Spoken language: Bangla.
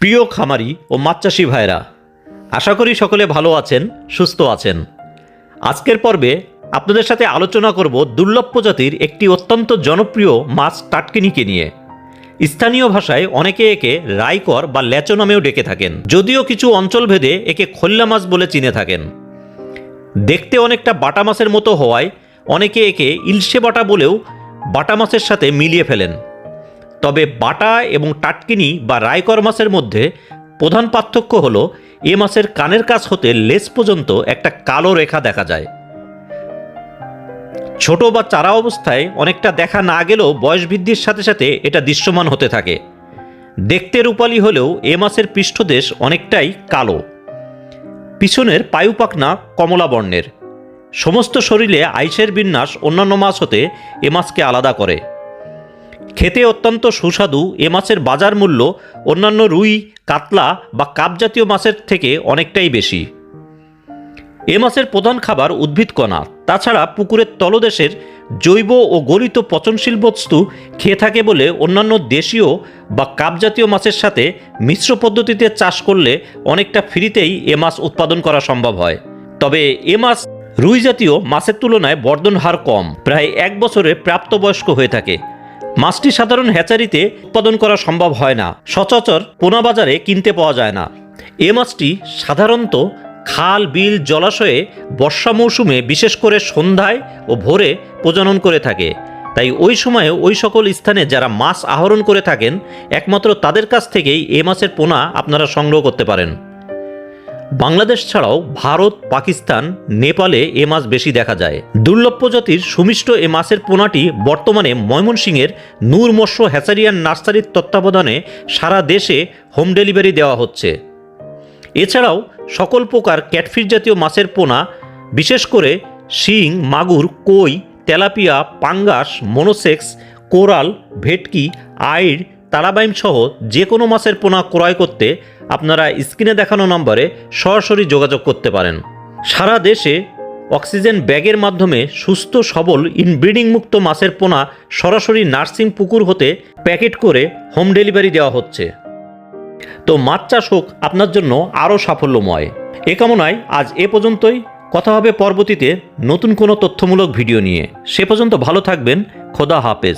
প্রিয় খামারি ও মাছ চাষি ভাইরা আশা করি সকলে ভালো আছেন, সুস্থ আছেন। আজকের পর্বে আপনাদের সাথে আলোচনা করব দুর্লভ প্রজাতির একটি অত্যন্ত জনপ্রিয় মাছ টাটকিনিকে নিয়ে। স্থানীয় ভাষায় অনেকে একে রাইকর বা ল্যাচো নামেও ডেকে থাকেন, যদিও কিছু অঞ্চলভেদে একে খোল্লা মাছ বলে চিনে থাকেন। দেখতে অনেকটা বাটা মাছের মতো হওয়ায় অনেকে একে ইলশে বাটা বলেও বাটা মাছের সাথে মিলিয়ে ফেলেন। তবে বাটা এবং টাটকিনি বা রায়কর মাছের মধ্যে প্রধান পার্থক্য হল, এ মাছের কানের কাছ হতে লেস পর্যন্ত একটা কালো রেখা দেখা যায়। ছোট বা চারা অবস্থায় অনেকটা দেখা না গেলেও বয়স বৃদ্ধির সাথে সাথে এটা দৃশ্যমান হতে থাকে। দেখতে রূপালি হলেও এ মাছের পৃষ্ঠদেশ অনেকটাই কালো। পিছনের পায়ুপাখনা কমলা বর্ণের। সমস্ত শরীরে আইসের বিন্যাস অন্যান্য মাছ হতে এ মাছকে আলাদা করে। খেতে অত্যন্ত সুস্বাদু, এ মাছের বাজার মূল্য অন্যান্য রুই, কাতলা বা কাপ জাতীয় মাছের থেকে অনেকটাই বেশি। এ মাছের প্রধান খাবার উদ্ভিদকণা তাছাড়া পুকুরের তলদেশের জৈব ও গলিত পচনশীল বস্তু খেয়ে থাকে বলে অন্যান্য দেশীয় বা কাপ জাতীয় মাছের সাথে মিশ্র পদ্ধতিতে চাষ করলে অনেকটা ফ্রিতেই এ মাছ উৎপাদন করা সম্ভব হয়। তবে এ মাছ রুই জাতীয় মাছের তুলনায় বর্ধন হার কম, প্রায় এক বছরে প্রাপ্তবয়স্ক হয়ে থাকে। মাছটি সাধারণ হ্যাচারিতে উৎপাদন করা সম্ভব হয় না। সচরাচর পোনা বাজারে কিনতে পাওয়া যায় না। এ মাছটি সাধারণত খাল, বিল, জলাশয়ে বর্ষা মৌসুমে বিশেষ করে সন্ধ্যায় ও ভোরে প্রজনন করে থাকে। তাই ওই সময়ে ওই সকল স্থানে যারা মাছ আহরণ করে থাকেন, একমাত্র তাদের কাছ থেকেই এ মাছের পোনা আপনারা সংগ্রহ করতে পারেন। বাংলাদেশ ছাড়াও ভারত, পাকিস্তান, নেপালে এ মাছ বেশি দেখা যায়। দুর্লভ প্রজাতির সুমিষ্ট এ মাছের পোনাটি বর্তমানে ময়মনসিংহের নূর মৎস্য হ্যাচারিয়ান নার্সারির তত্ত্বাবধানে সারা দেশে হোম ডেলিভারি দেওয়া হচ্ছে। এছাড়াও সকল প্রকার ক্যাটফিশ জাতীয় মাছের পোনা, বিশেষ করে শিং, মাগুর, কই, তেলাপিয়া, পাঙ্গাস, মনোসেক্স, কোরাল, ভেটকি আইর তারাবাইম সহ যে কোনো মাছের পোনা ক্রয় করতে আপনারা স্ক্রিনে দেখানো নম্বরে সরাসরি যোগাযোগ করতে পারেন। সারা দেশে অক্সিজেন ব্যাগের মাধ্যমে সুস্থ, সবল ইনব্রিডিং মুক্ত মাছের পোনা সরাসরি নার্সিং পুকুর হতে প্যাকেট করে হোম ডেলিভারি দেওয়া হচ্ছে। তো মাছ চাষ হোক আপনার জন্য আরও সাফল্যময়। এ কামনায় আজ এ পর্যন্তই। কথা হবে পরবর্তীতে নতুন কোনো তথ্যমূলক ভিডিও নিয়ে। সে পর্যন্ত ভালো থাকবেন। খোদা হাফেজ।